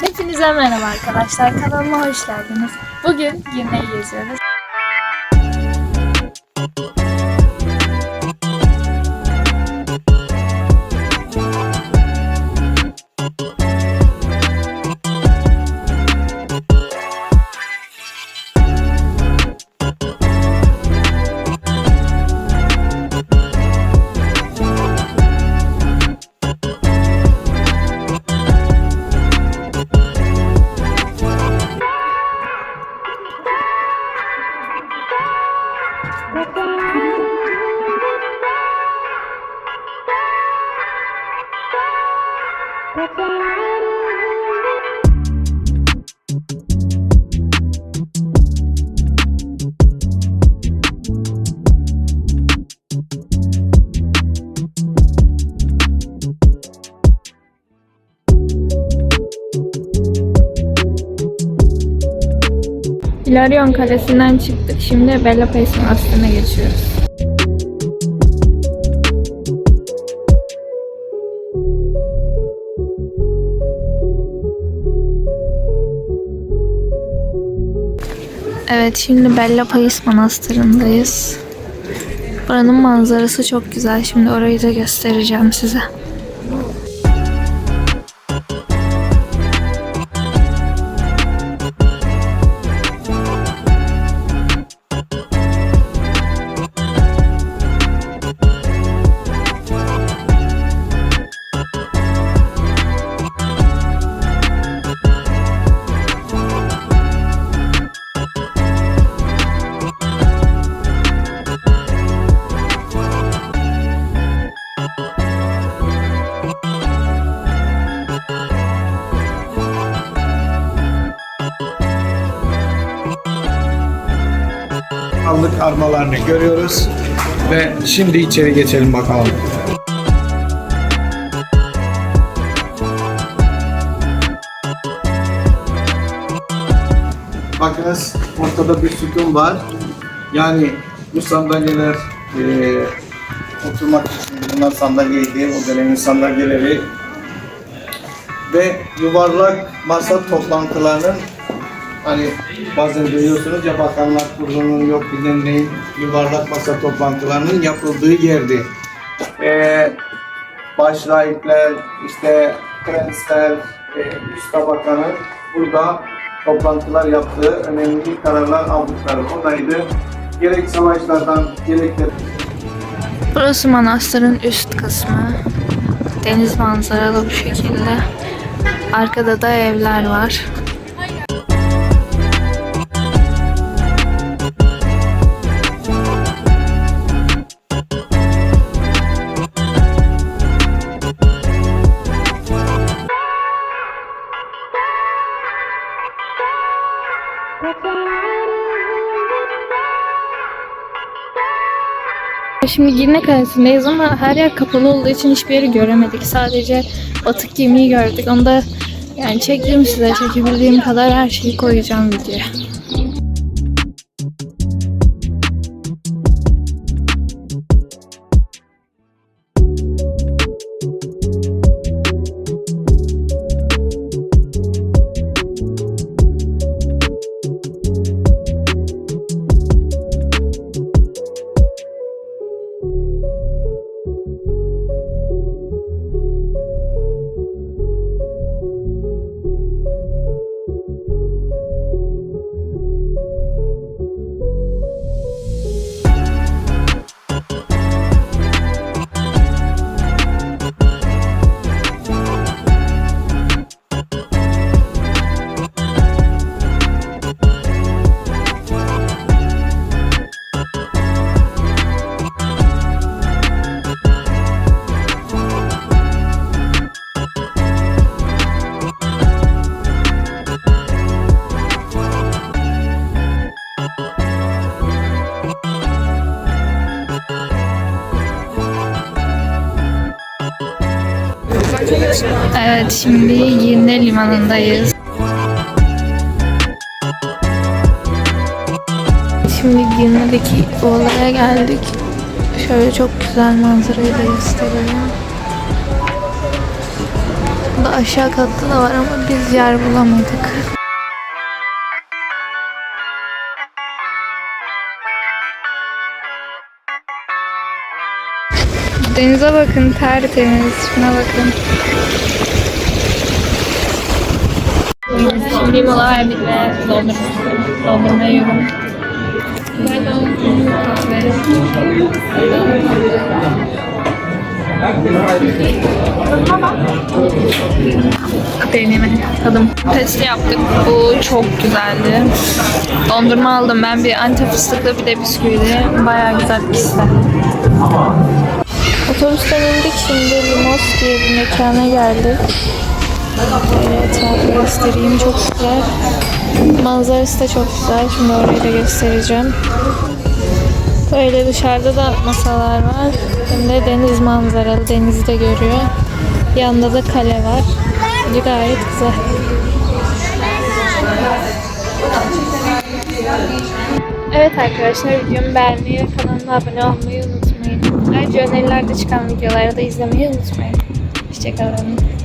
Hepinize merhaba arkadaşlar. Kanalıma hoş geldiniz. Bugün Girne'yi geziyoruz. İlaryon Kalesi'nden çıktık. Şimdi Bella Pace Manastırı'na geçiyoruz. Evet şimdi Bella Pace Manastırı'ndayız. Buranın manzarası çok güzel. Şimdi orayı da göstereceğim size. Allık armalarını görüyoruz ve şimdi içeri geçelim bakalım. Bakınız ortada bir sütun var. Yani bu sandalyeler eee, oturmak için bunlar sandalyeydi. O dönemin sandalyeleri ve yuvarlak masa toplantılarının hani bazen duyuyorsunuz ya bakanlar kurulunun yok bilmem neyin yuvarlak masa toplantılarının yapıldığı yerdi. Ee, başrahipler, işte prensler, e, üst tabakanın burada toplantılar yaptığı, önemli kararlar aldıkları oradaydı. Gerek savaşlardan, gerek de Burası manastırın üst kısmı. Deniz manzaralı bu şekilde. Arkada da evler var. Şimdi Girne Kalesi'ndeyiz ama her yer kapalı olduğu için hiçbir yeri göremedik. Sadece batık gemiyi gördük. Onu da yani çekeyim size. Çekebildiğim kadar her şeyi koyacağım videoya. Evet şimdi Girne Limanı'ndayız. Şimdi Girne'deki olaya geldik. Şöyle çok güzel manzarayı da göstereyim. Bunda aşağı katta da var ama biz yer bulamadık. Denize bakın tertemiz. Şuna bakın. Şimdi mola verdik ve dondurma, dondurma yiyorum. Deneme tadım. Testi yaptık. Bu çok güzeldi. Dondurma aldım ben bir antep fıstıklı bir de bisküvili. Bayağı güzel ikisi diye bir mekana geldik. Böyle etrafı göstereyim çok güzel. Manzarası da çok güzel. Şimdi orayı da göstereceğim. Böyle dışarıda da masalar var. Hem de deniz manzaralı. Denizi de görüyor. Yanında da kale var. Bence gayet güzel. Evet arkadaşlar videomu beğenmeyi ve kanalıma abone olmayı unutmayın. Ayrıca önerilerde çıkan videoları da izlemeyi unutmayın. check out on